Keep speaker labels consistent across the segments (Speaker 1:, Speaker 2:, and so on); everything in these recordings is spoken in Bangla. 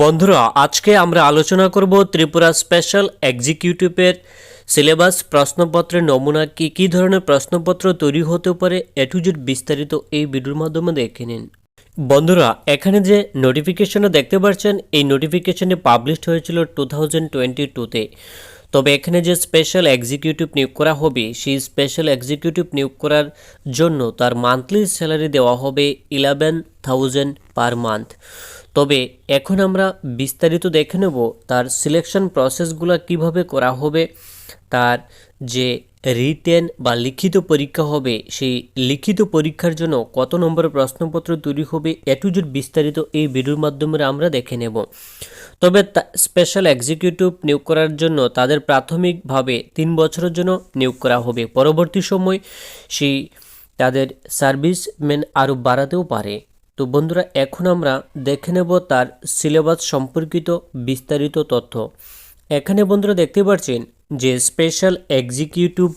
Speaker 1: বন্ধুরা, আজকে আমরা আলোচনা করব ত্রিপুরা স্পেশাল এক্সিকিউটিভের সিলেবাস প্রশ্নপত্রের নমুনা কি কি ধরনের প্রশ্নপত্র তৈরি হতে পারে এটুজুর বিস্তারিত এই ভিডিওর মাধ্যমে দেখে নিন। বন্ধুরা, এখানে যে নোটিফিকেশনটা দেখতে পাচ্ছেন, এই নোটিফিকেশনটি পাবলিশড হয়েছিল টু থাউজেন্ড টোয়েন্টি টুতে তবে এখানে যে স্পেশাল এক্সিকিউটিভ নিয়োগ করা হবে, সেই স্পেশাল এক্সিকিউটিভ নিয়োগ করার জন্য তার মান্থলি স্যালারি দেওয়া হবে ইলেভেন থাউজেন্ড পার মান্থ তবে এখন আমরা বিস্তারিত দেখে নেব তার সিলেকশন প্রসেসগুলো কীভাবে করা হবে, তার যে রিটেন বা লিখিত পরীক্ষা হবে, সেই লিখিত পরীক্ষার জন্য কত নম্বরের প্রশ্নপত্র তৈরি হবে এটুজুর বিস্তারিত এই ভিডিওর মাধ্যমে আমরা দেখে নেব। তবে স্পেশাল এক্সিকিউটিভ নিয়োগ করার জন্য তাদের প্রাথমিকভাবে তিন বছরের জন্য নিয়োগ করা হবে। পরবর্তী সময় সেই তাদের সার্ভিসম্যান আরও বাড়াতেও পারে। তো বন্ধুরা, এখন আমরা দেখে নেব তার সিলেবাস সম্পর্কিত বিস্তারিত তথ্য। এখানে বন্ধুরা দেখতে পাচ্ছেন যে স্পেশাল এক্সিকিউটিভ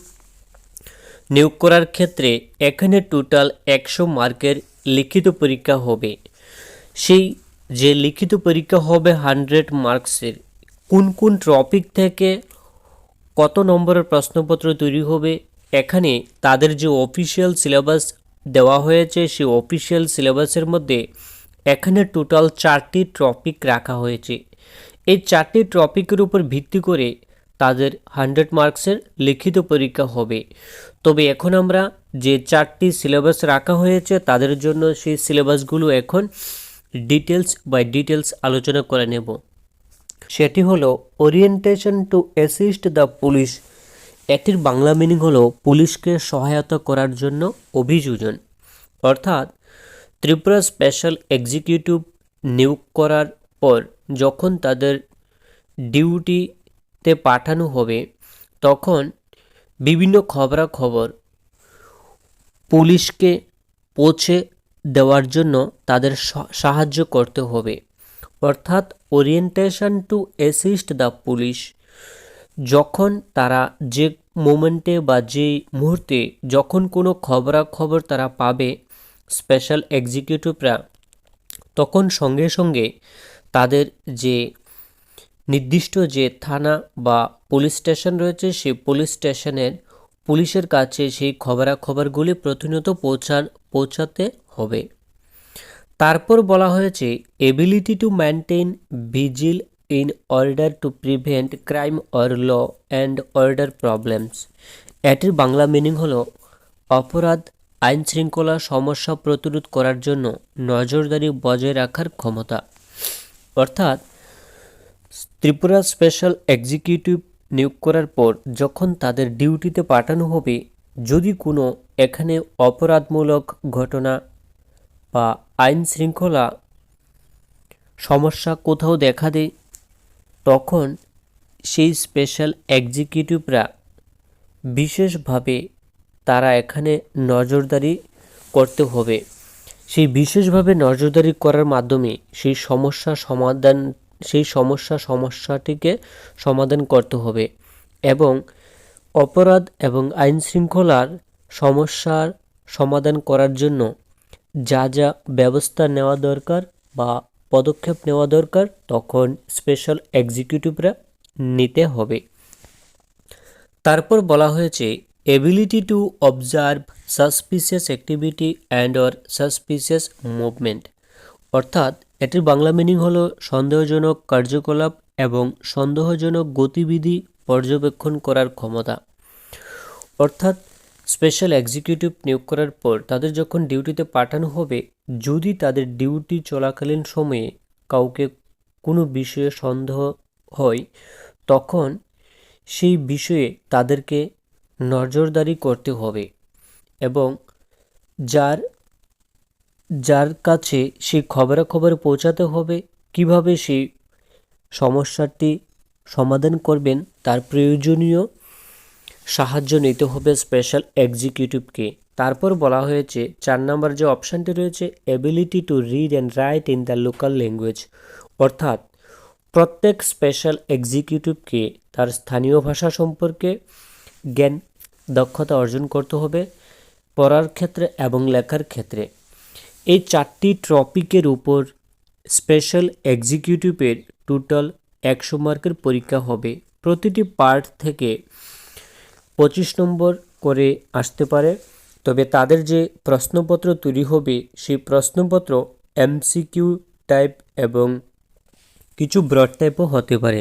Speaker 1: নিয়োগ করার ক্ষেত্রে এখানে টোটাল একশো মার্কের লিখিত পরীক্ষা হবে। সেই যে লিখিত পরীক্ষা হবে হান্ড্রেড মার্কসের, কোন কোন টপিক থেকে কত নম্বরের প্রশ্নপত্র তৈরি হবে, এখানে তাদের যে অফিসিয়াল সিলেবাস দেওয়া হয়েছে, সেই অফিসিয়াল সিলেবাসের মধ্যে এখানে টোটাল চারটি টপিক রাখা হয়েছে। এই চারটি টপিকের উপর ভিত্তি করে তাদের হান্ড্রেড মার্কসের লিখিত পরীক্ষা হবে। তবে এখন আমরা যে চারটি সিলেবাস রাখা হয়েছে, তাদের জন্য সেই সিলেবাসগুলো এখন ডিটেলস বাই ডিটেলস আলোচনা করে নেব। সেটি হলো orientation to assist the police এটির বাংলা মিনিং হলো পুলিশকে সহায়তা করার জন্য অভিযোজন। অর্থাৎ ত্রিপুরা স্পেশাল এক্সিকিউটিভ নিয়োগ করার পর যখন তাদের ডিউটিতে পাঠানো হবে, তখন বিভিন্ন খবরাখবর পুলিশকে পৌঁছে দেওয়ার জন্য তাদের সাহায্য করতে হবে। অর্থাৎ orientation to assist the police যখন তারা যে মোমেন্টে বা যে মুহূর্তে যখন কোনো খবরাখবর তারা পাবে স্পেশাল এক্সিকিউটিভরা তখন সঙ্গে সঙ্গে তাদের যে নির্দিষ্ট যে থানা বা পুলিশ স্টেশন রয়েছে, সেই পুলিশ স্টেশনের পুলিশের কাছে সেই খবরাখবরগুলি প্রতিনিয়ত পৌঁছান, পৌঁছাতে হবে। তারপর বলা হয়েছে ability to maintain vigil in order to prevent crime or law and order problems এটির বাংলা মিনিং হলো অপরাধ, আইন শৃঙ্খলা সমস্যা প্রতিরোধ করার জন্য নজরদারি বজায় রাখার ক্ষমতা। অর্থাৎ, ত্রিপুরা স্পেশাল এক্সিকিউটিভ নিয়োগ করার পর যখন তাদের ডিউটিতে পাঠানো হবে, যদি কোনো এখানে অপরাধমূলক ঘটনা বা আইন শৃঙ্খলা সমস্যা কোথাও দেখা দেয় তখন সেই স্পেশাল এক্সিকিউটিভরা বিশেষভাবে তারা এখানে নজরদারি করতে হবে। সেই বিশেষভাবে নজরদারি করার মাধ্যমে সেই সমস্যা সমাধান, সেই সমস্যা সমস্যাটিকে সমাধান করতে হবে এবং অপরাধ এবং আইন শৃঙ্খলার সমস্যার সমাধান করার জন্য যা যা ব্যবস্থা নেওয়া দরকার বা পদক্ষেপ নেওয়া দরকার, তখন স্পেশাল এক্সিকিউটিভরা নিতে হবে। তারপর বলা হয়েছে ability to observe suspicious activity and or suspicious movement অর্থাৎ, এটির বাংলা মিনিং হলো সন্দেহজনক কার্যকলাপ এবং সন্দেহজনক গতিবিধি পর্যবেক্ষণ করার ক্ষমতা। অর্থাৎ স্পেশাল এক্সিকিউটিভ নিয়োগ করার পর তাদের যখন ডিউটিতে পাঠানো হবে যদি তাদের ডিউটি চলাকালীন সময়ে কাউকে কোনো বিষয়ে সন্দেহ হয়, তখন সেই বিষয়ে তাদেরকে নজরদারি করতে হবে এবং যার যার কাছে সেই খবরাখবর পৌঁছাতে হবে, কীভাবে সেই সমস্যাটি সমাধান করবেন, তার প্রয়োজনীয় সাহায্য নিতে হবে স্পেশাল এক্সিকিউটিভকে তারপর বলা হয়েছে, চার নম্বর যে অপশানটি রয়েছে ability to read and write in the local language অর্থাৎ, প্রত্যেক স্পেশাল এক্সিকিউটিভকে তার স্থানীয় ভাষা সম্পর্কে জ্ঞান, দক্ষতা অর্জন করতে হবে পড়ার ক্ষেত্রে এবং লেখার ক্ষেত্রে। এই চারটি টপিকের উপর স্পেশাল এক্সিকিউটিভের টোটাল একশো মার্কের পরীক্ষা হবে। প্রতিটি পার্ট থেকে পঁচিশ নম্বর করে আসতে পারে। তবে তাদের যে প্রশ্নপত্র তৈরি হবে, সেই প্রশ্নপত্র এমসিকিউ টাইপ এবং কিছু ব্রড টাইপও হতে পারে।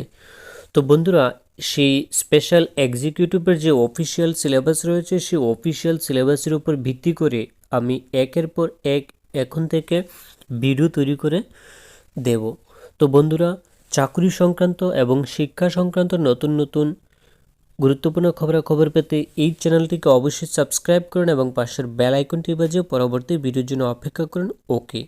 Speaker 1: তো বন্ধুরা, সেই স্পেশাল এক্সিকিউটিভের যে অফিসিয়াল সিলেবাস রয়েছে, সেই অফিসিয়াল সিলেবাসের উপর ভিত্তি করে আমি একের পর এক এখন থেকে ভিডিও তৈরি করে দেব। তো বন্ধুরা, চাকরি সংক্রান্ত এবং শিক্ষা সংক্রান্ত নতুন নতুন গুরুত্বপূর্ণ খবরাখবর পেতে এই চ্যানেলটিকে অবশ্যই সাবস্ক্রাইব করুন এবং পাশের বেল আইকনটি বাজিয়ে পরবর্তী ভিডিওর জন্য অপেক্ষা করুন। ওকে।